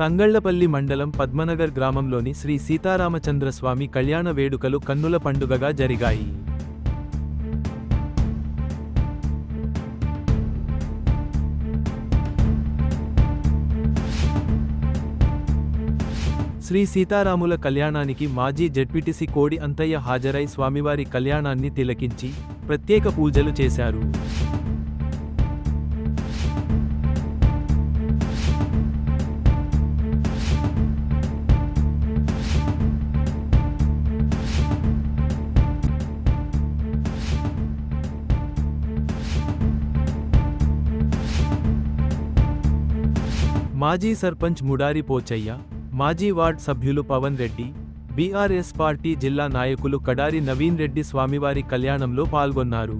తంగళ్ళపల్లి మండలం పద్మనగర్ గ్రామంలోని శ్రీ సీతారామచంద్ర స్వామి కళ్యాణ వేడుకలు కన్నుల పండుగగా జరిగాయి. శ్రీ సీతారాముల కళ్యాణానికి మాజీ జడ్పీటీసీ కోడి అంతయ్య హాజరై స్వామివారి కళ్యాణాన్ని తిలకించి ప్రత్యేక పూజలు చేశారు. మాజీ సర్పంచ్ ముడారి పోచయ్య మాజీ వార్డ్ సభ్యులు పవన్ రెడ్డి బీఆర్ఎస్ పార్టీ జిల్లా నాయకులు కడారి నవీన్ రెడ్డి స్వామివారి కళ్యాణంలో పాల్గొన్నారు.